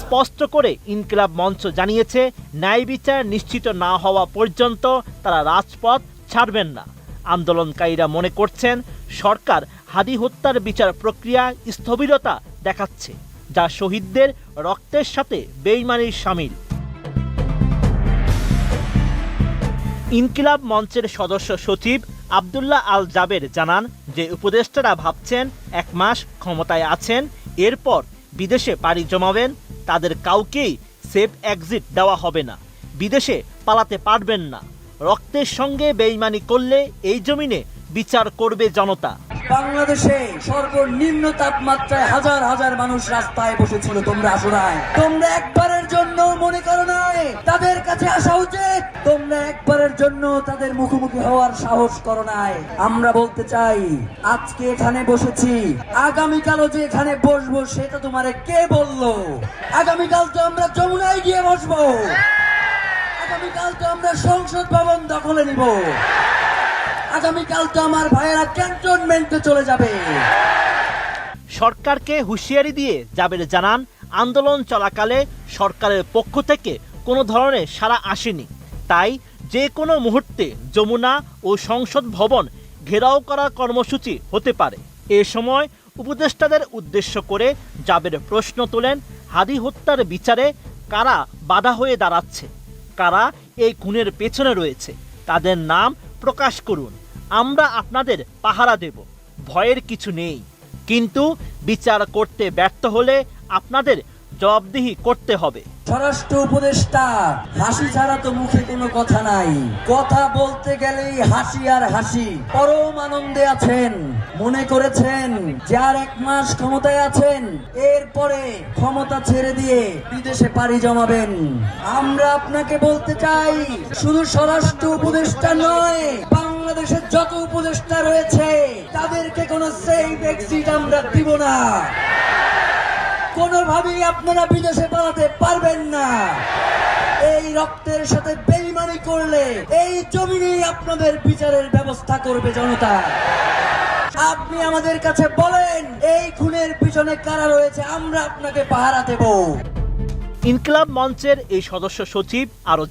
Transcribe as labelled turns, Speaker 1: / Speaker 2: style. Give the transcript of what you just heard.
Speaker 1: স্পষ্ট করে ইনকিলাব মঞ্চ জানিয়েছে, ন্যায় বিচার নিশ্চিত না হওয়া পর্যন্ত তারা রাজপথ ছাড়বেন না। আন্দোলনকারীরা মনে করছেন, সরকার হাদি হত্যার বিচার প্রক্রিয়া স্থবিরতা দেখাচ্ছে, যা শহীদদের রক্তের সাথে বেইমানির সামিল। ইনকিলাব মঞ্চের সদস্য সচিব আবদুল্লাহ আল জাবের জানান যে, উপদেষ্টারা ভাবছেন, এক মাস ক্ষমতায় আছেন, এরপর বিদেশে পাড়ি জমাবেন, তাদের কাউকেই সেফ এক্সিট দেওয়া হবে না। বিদেশে পালাতে পারবেন না। রক্তের সঙ্গে বেইমানি করলে এই জমিনে বিচার করবে জনতা।
Speaker 2: বাংলাদেশে সর্বনিম্ন তাপমাত্রায় হাজার হাজার মানুষ রাস্তায় বসেছিল। তোমরা আসো নাই। তোমরা একবারের জন্য মনে করো নাই, তাদের কাছে আসা উচিত। তোমরা একবারের জন্য তাদের মুখোমুখি হওয়ার সাহস করো নাই। আমরা বলতে চাই, আজকে এখানে বসেছি আগামীকালও যে এখানে বসবো সেটা তোমারে কে বলল? আগামীকাল তো আমরা যমুনায় গিয়ে বসবো। আগামীকাল তো আমরা সংসদ ভবন দখলে নিব। আগামীকাল তো আমার ভাইয়েরা ক্যান্টনমেন্টে চলে যাবে।
Speaker 1: সরকারকে হুঁশিয়ারি দিয়ে জাবের জানান, আন্দোলন চলাকালে সরকারের পক্ষ থেকে কোনো ধরনের সাড়া আসেনি। তাই যে কোনো মুহূর্তে যমুনা ও সংসদ ভবন ঘেরাও করার কর্মসূচি হতে পারে। এ সময় উপদেষ্টাদের উদ্দেশ্য করে জাবের প্রশ্ন তোলেন, হাদি হত্যার বিচারে কারা বাধা হয়ে দাঁড়াচ্ছে? কারা এই খুনের পেছনে রয়েছে? তাদের নাম প্রকাশ করুন। আমরা আপনাদের পাহারা দেব। ভয়ের কিছু নেই। কিন্তু বিচার করতে ব্যর্থ হলে আপনাদের জবাবদিহি করতে হবে।
Speaker 2: স্বরাষ্ট্র উপদেষ্টা, হাসি ছাড়া তো মুখে কোনো কথা নাই। কথা বলতে গেলেই হাসি আর হাসি। পরম আনন্দে আছেন। মনে করেছেন, যার এক মাস ক্ষমতায় আছেন, এরপরে ক্ষমতা ছেড়ে দিয়ে বিদেশে পাড়ি জমাবেন। আমরা আপনাকে বলতে চাই, শুধু স্বরাষ্ট্র উপদেষ্টা নয় বাংলাদেশের যত উপদেষ্টা রয়েছে, তাদেরকে কোনো সেফ এক্সিট আমরা দিব না। কোনোভাবেই আপনারা বিদেশে পালাতে পারবেন না। এই রক্তের সাথে বেইমানি করলে এই জমিনেই আপনাদের বিচারের ব্যবস্থা করবে জনতা। আপনি আমাদের কাছে বলেন, এই খুনের পিছনে কারা রয়েছে, আমরা আপনাকে পাহারা দেব।
Speaker 1: ইনকলাব মঞ্চের এই সদস্য সচিব আরও